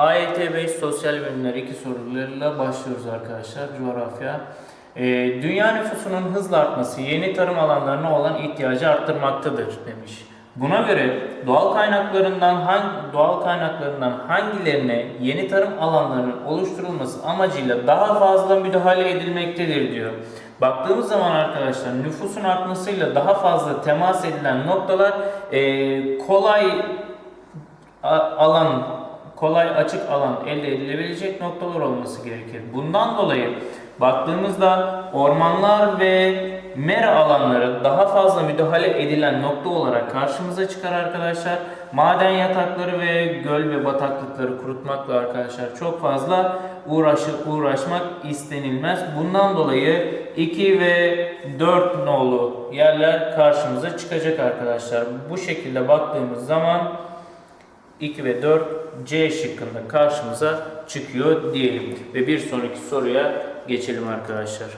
AYT 5 Sosyal Bilimler 2 sorularıyla başlıyoruz arkadaşlar. Coğrafya. Ee, dünya nüfusunun hızla artması yeni tarım alanlarına olan ihtiyacı arttırmaktadır demiş. Buna göre doğal kaynaklarından hangi doğal kaynaklarından hangilerine yeni tarım alanlarının oluşturulması amacıyla daha fazla müdahale edilmektedir diyor. Baktığımız zaman arkadaşlar nüfusun artmasıyla daha fazla temas edilen noktalar ee, kolay alan, kolay açık alan elde edilebilecek noktalar olması gerekir. Bundan dolayı baktığımızda ormanlar ve mera alanları daha fazla müdahale edilen nokta olarak karşımıza çıkar arkadaşlar. Maden yatakları ve göl ve bataklıkları kurutmakla arkadaşlar çok fazla uğraşı, uğraşmak istenilmez. Bundan dolayı 2 ve 4 nolu yerler karşımıza çıkacak arkadaşlar. Bu şekilde baktığımız zaman 2 ve 4 C şıkkında karşımıza çıkıyor diyelim. Ve bir sonraki soruya geçelim arkadaşlar.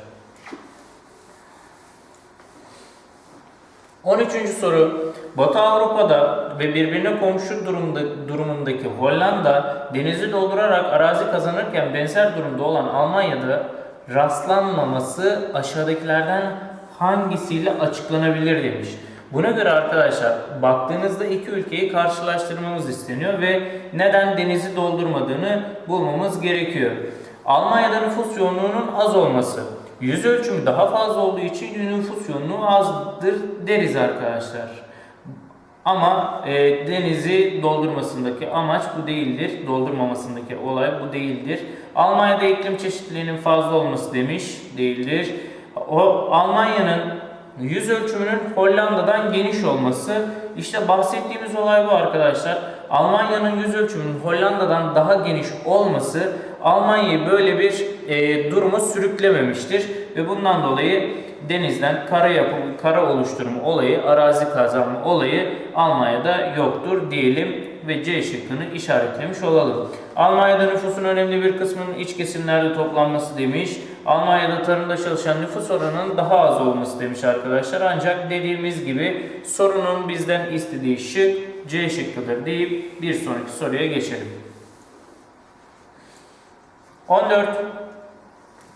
13. soru. Batı Avrupa'da ve birbirine komşu durumda, durumundaki Hollanda denizi doldurarak arazi kazanırken benzer durumda olan Almanya'da rastlanmaması aşağıdakilerden hangisiyle açıklanabilir demiş. Buna göre arkadaşlar baktığınızda iki ülkeyi karşılaştırmamız isteniyor ve neden denizi doldurmadığını bulmamız gerekiyor. Almanya'da nüfus yoğunluğunun az olması. Yüz ölçümü daha fazla olduğu için nüfus yoğunluğu azdır deriz arkadaşlar. Ama e, denizi doldurmasındaki amaç bu değildir. Doldurmamasındaki olay bu değildir. Almanya'da iklim çeşitliliğinin fazla olması demiş değildir. O Almanya'nın yüz ölçümünün Hollanda'dan geniş olması. İşte bahsettiğimiz olay bu arkadaşlar. Almanya'nın yüz ölçümünün Hollanda'dan daha geniş olması Almanya'yı böyle bir e, duruma sürüklememiştir ve bundan dolayı denizden kara yapım, kara oluşturma olayı, arazi kazanma olayı Almanya'da yoktur diyelim ve C şıkkını işaretlemiş olalım. Almanya'da nüfusun önemli bir kısmının iç kesimlerde toplanması demiş. Almanya'da tarımda çalışan nüfus oranının daha az olması demiş arkadaşlar. Ancak dediğimiz gibi sorunun bizden istediği şık C şıkkıdır deyip bir sonraki soruya geçelim. 14.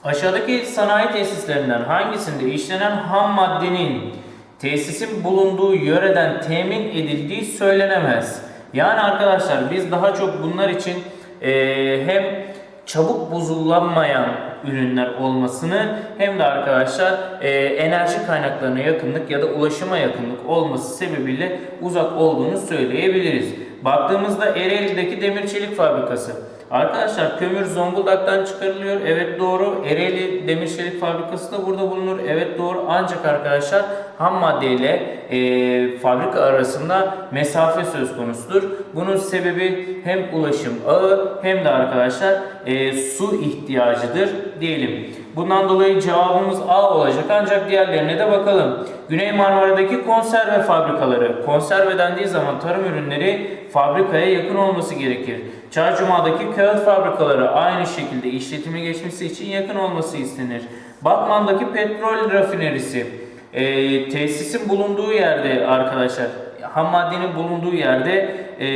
Aşağıdaki sanayi tesislerinden hangisinde işlenen ham maddenin tesisin bulunduğu yöreden temin edildiği söylenemez. Yani arkadaşlar biz daha çok bunlar için eee, hem çabuk bozulanmayan ürünler olmasını hem de arkadaşlar eee, enerji kaynaklarına yakınlık ya da ulaşıma yakınlık olması sebebiyle uzak olduğunu söyleyebiliriz. Baktığımızda Ereğli'deki demir çelik fabrikası. Arkadaşlar kömür Zonguldak'tan çıkarılıyor. Evet doğru. Ereğli Demir Çelik Fabrikası da burada bulunur. Evet doğru. Ancak arkadaşlar ham madde ile e, fabrika arasında mesafe söz konusudur. Bunun sebebi hem ulaşım ağı hem de arkadaşlar e, su ihtiyacıdır diyelim. Bundan dolayı cevabımız A olacak ancak diğerlerine de bakalım. Güney Marmara'daki konserve fabrikaları. Konserve dendiği zaman tarım ürünleri fabrikaya yakın olması gerekir. Çarşamba'daki kağıt fabrikaları aynı şekilde işletime geçmesi için yakın olması istenir. Batman'daki petrol rafinerisi e, tesisin bulunduğu yerde arkadaşlar ham maddenin bulunduğu yerde e,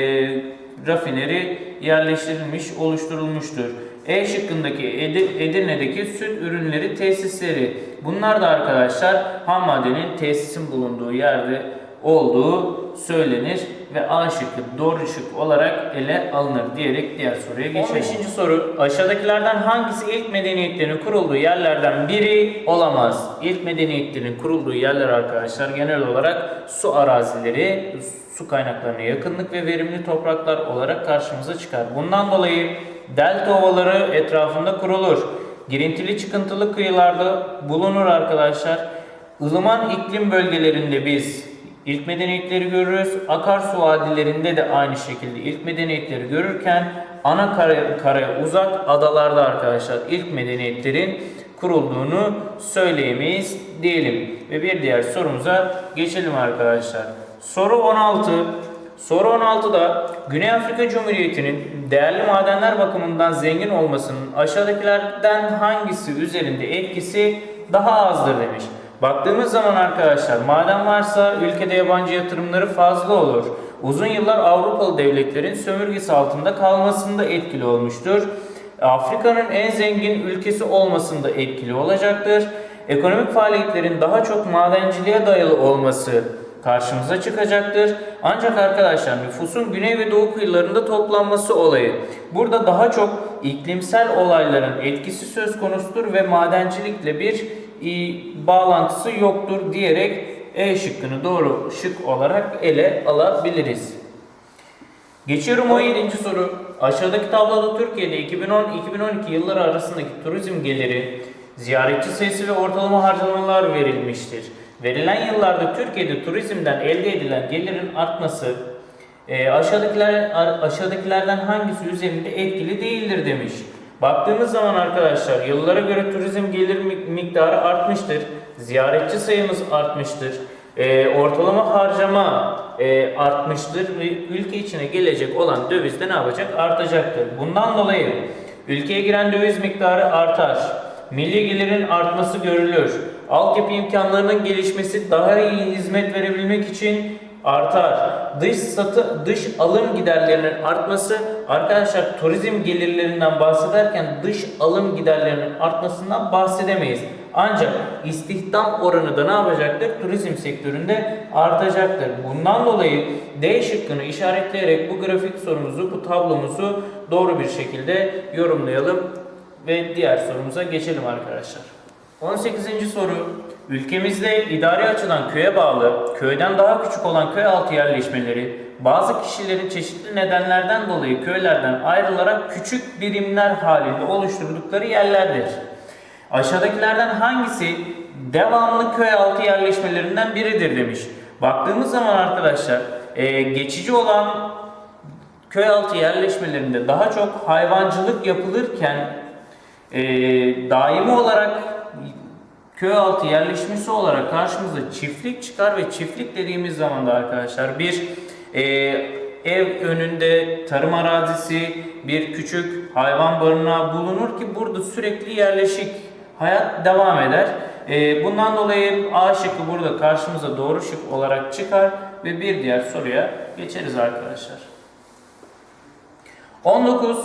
rafineri yerleştirilmiş, oluşturulmuştur. E şıkkındaki Edi- Edirne'deki süt ürünleri tesisleri. Bunlar da arkadaşlar ham maddenin tesisin bulunduğu yerde olduğu söylenir ve A şıkkı doğru şık olarak ele alınır diyerek diğer soruya geçelim. 15. soru aşağıdakilerden hangisi ilk medeniyetlerin kurulduğu yerlerden biri olamaz? İlk medeniyetlerin kurulduğu yerler arkadaşlar genel olarak su arazileri, su kaynaklarına yakınlık ve verimli topraklar olarak karşımıza çıkar. Bundan dolayı delta ovaları etrafında kurulur. Girintili çıkıntılı kıyılarda bulunur arkadaşlar. Ilıman iklim bölgelerinde biz ilk medeniyetleri görürüz. Akarsu vadilerinde de aynı şekilde ilk medeniyetleri görürken ana karaya, karaya uzak adalarda arkadaşlar ilk medeniyetlerin kurulduğunu söyleyemeyiz diyelim. Ve bir diğer sorumuza geçelim arkadaşlar. Soru 16. Soru 16'da Güney Afrika Cumhuriyeti'nin değerli madenler bakımından zengin olmasının aşağıdakilerden hangisi üzerinde etkisi daha azdır demiş. Baktığımız zaman arkadaşlar maden varsa ülkede yabancı yatırımları fazla olur. Uzun yıllar Avrupalı devletlerin sömürgesi altında kalmasında etkili olmuştur. Afrika'nın en zengin ülkesi olmasında etkili olacaktır. Ekonomik faaliyetlerin daha çok madenciliğe dayalı olması karşımıza çıkacaktır. Ancak arkadaşlar nüfusun güney ve doğu kıyılarında toplanması olayı. Burada daha çok iklimsel olayların etkisi söz konusudur ve madencilikle bir bağlantısı yoktur diyerek E şıkkını doğru şık olarak ele alabiliriz. Geçiyorum 17. soru. Aşağıdaki tabloda Türkiye'de 2010-2012 yılları arasındaki turizm geliri, ziyaretçi sayısı ve ortalama harcamalar verilmiştir. Verilen yıllarda Türkiye'de turizmden elde edilen gelirin artması e, aşağıdakiler aşağıdakilerden hangisi üzerinde etkili değildir demiş. Baktığımız zaman arkadaşlar yıllara göre turizm gelir mi- miktarı artmıştır. Ziyaretçi sayımız artmıştır. E, ortalama harcama e, artmıştır ve ülke içine gelecek olan döviz de ne yapacak? Artacaktır. Bundan dolayı ülkeye giren döviz miktarı artar. Milli gelirin artması görülür. Altyapı imkanlarının gelişmesi daha iyi hizmet verebilmek için artar. Dış satı dış alım giderlerinin artması arkadaşlar turizm gelirlerinden bahsederken dış alım giderlerinin artmasından bahsedemeyiz. Ancak istihdam oranı da ne yapacaktır? Turizm sektöründe artacaktır. Bundan dolayı D şıkkını işaretleyerek bu grafik sorumuzu, bu tablomuzu doğru bir şekilde yorumlayalım ve diğer sorumuza geçelim arkadaşlar. 18. soru. Ülkemizde idari açıdan köye bağlı, köyden daha küçük olan köy altı yerleşmeleri, bazı kişilerin çeşitli nedenlerden dolayı köylerden ayrılarak küçük birimler halinde oluşturdukları yerlerdir. Aşağıdakilerden hangisi devamlı köy altı yerleşmelerinden biridir demiş. Baktığımız zaman arkadaşlar e, geçici olan köy altı yerleşmelerinde daha çok hayvancılık yapılırken e, daimi olarak köy altı yerleşmesi olarak karşımıza çiftlik çıkar ve çiftlik dediğimiz zaman da arkadaşlar bir e, ev önünde tarım arazisi, bir küçük hayvan barınağı bulunur ki burada sürekli yerleşik hayat devam eder. E, bundan dolayı A şıkkı burada karşımıza doğru şık olarak çıkar ve bir diğer soruya geçeriz arkadaşlar. 19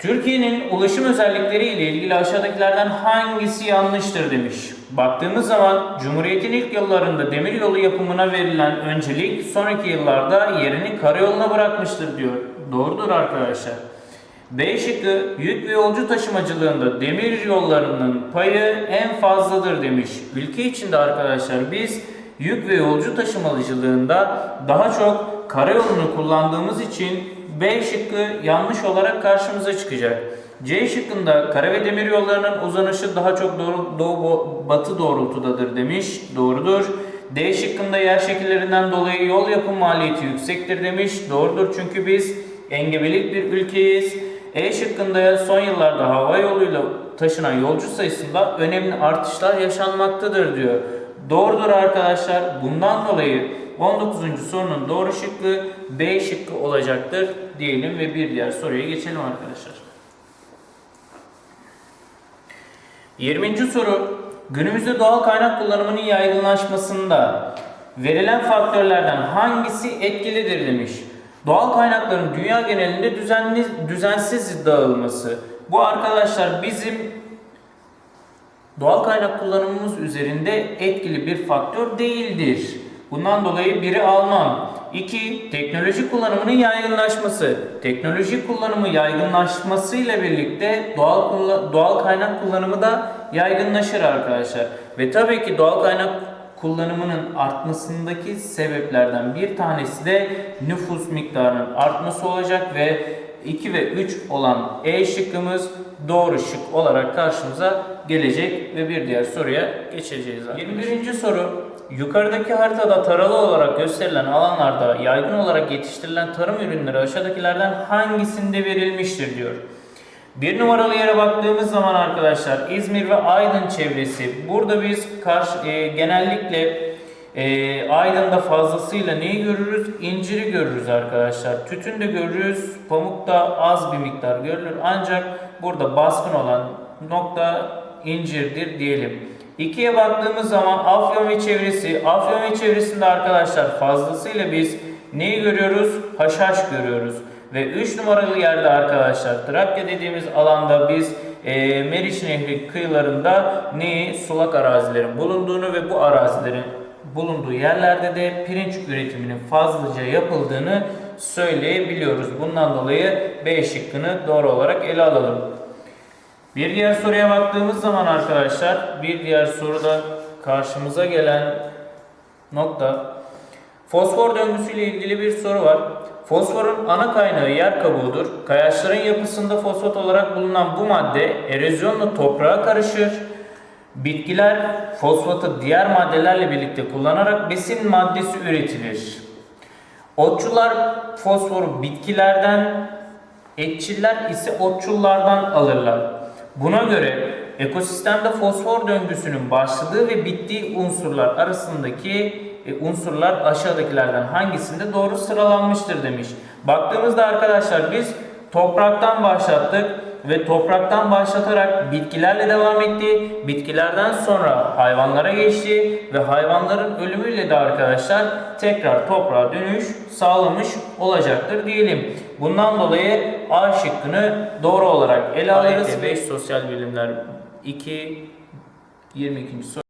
Türkiye'nin ulaşım özellikleri ile ilgili aşağıdakilerden hangisi yanlıştır demiş. Baktığımız zaman Cumhuriyet'in ilk yıllarında demiryolu yapımına verilen öncelik sonraki yıllarda yerini karayoluna bırakmıştır diyor. Doğrudur arkadaşlar. B şıkkı yük ve yolcu taşımacılığında demir yollarının payı en fazladır demiş. Ülke içinde arkadaşlar biz yük ve yolcu taşımacılığında daha çok karayolunu kullandığımız için B şıkkı yanlış olarak karşımıza çıkacak. C şıkkında kara ve demir yollarının uzanışı daha çok doğru, doğu batı doğrultudadır demiş. Doğrudur. D şıkkında yer şekillerinden dolayı yol yapım maliyeti yüksektir demiş. Doğrudur çünkü biz engebelik bir ülkeyiz. E şıkkında son yıllarda hava yoluyla taşınan yolcu sayısında önemli artışlar yaşanmaktadır diyor. Doğrudur arkadaşlar. Bundan dolayı 19. sorunun doğru şıkkı B şıkkı olacaktır diyelim ve bir diğer soruya geçelim arkadaşlar. 20. soru günümüzde doğal kaynak kullanımının yaygınlaşmasında verilen faktörlerden hangisi etkilidir demiş. Doğal kaynakların dünya genelinde düzenli düzensiz dağılması. Bu arkadaşlar bizim doğal kaynak kullanımımız üzerinde etkili bir faktör değildir. Bundan dolayı biri Alman. 2. Teknoloji kullanımının yaygınlaşması. Teknoloji kullanımı yaygınlaşmasıyla birlikte doğal doğal kaynak kullanımı da yaygınlaşır arkadaşlar. Ve tabii ki doğal kaynak kullanımının artmasındaki sebeplerden bir tanesi de nüfus miktarının artması olacak ve 2 ve 3 olan E şıkkımız doğru şık olarak karşımıza gelecek ve bir diğer soruya geçeceğiz. arkadaşlar. 21. soru Yukarıdaki haritada taralı olarak gösterilen alanlarda yaygın olarak yetiştirilen tarım ürünleri aşağıdakilerden hangisinde verilmiştir diyor. Bir numaralı yere baktığımız zaman arkadaşlar İzmir ve Aydın çevresi. Burada biz karşı, e, genellikle e, Aydın'da fazlasıyla neyi görürüz? İnciri görürüz arkadaşlar. Tütün de görürüz. Pamuk da az bir miktar görülür. Ancak burada baskın olan nokta incirdir diyelim. İkiye baktığımız zaman Afyon ve çevresi. Afyon ve çevresinde arkadaşlar fazlasıyla biz neyi görüyoruz? Haşhaş görüyoruz. Ve 3 numaralı yerde arkadaşlar Trakya dediğimiz alanda biz e, Meriç Nehri kıyılarında neyi? Sulak arazilerin bulunduğunu ve bu arazilerin bulunduğu yerlerde de pirinç üretiminin fazlaca yapıldığını söyleyebiliyoruz. Bundan dolayı B şıkkını doğru olarak ele alalım. Bir diğer soruya baktığımız zaman arkadaşlar bir diğer soruda karşımıza gelen nokta fosfor döngüsüyle ilgili bir soru var. Fosforun ana kaynağı yer kabuğudur. Kayaçların yapısında fosfat olarak bulunan bu madde erozyonla toprağa karışır. Bitkiler fosfatı diğer maddelerle birlikte kullanarak besin maddesi üretilir. Otçular fosforu bitkilerden, etçiller ise otçullardan alırlar. Buna göre ekosistemde fosfor döngüsünün başladığı ve bittiği unsurlar arasındaki unsurlar aşağıdakilerden hangisinde doğru sıralanmıştır demiş. Baktığımızda arkadaşlar biz topraktan başlattık ve topraktan başlatarak bitkilerle devam etti. Bitkilerden sonra hayvanlara geçti ve hayvanların ölümüyle de arkadaşlar tekrar toprağa dönüş sağlamış olacaktır diyelim. Bundan dolayı A şıkkını doğru olarak ele alırız. 5 Sosyal Bilimler 2 22. soru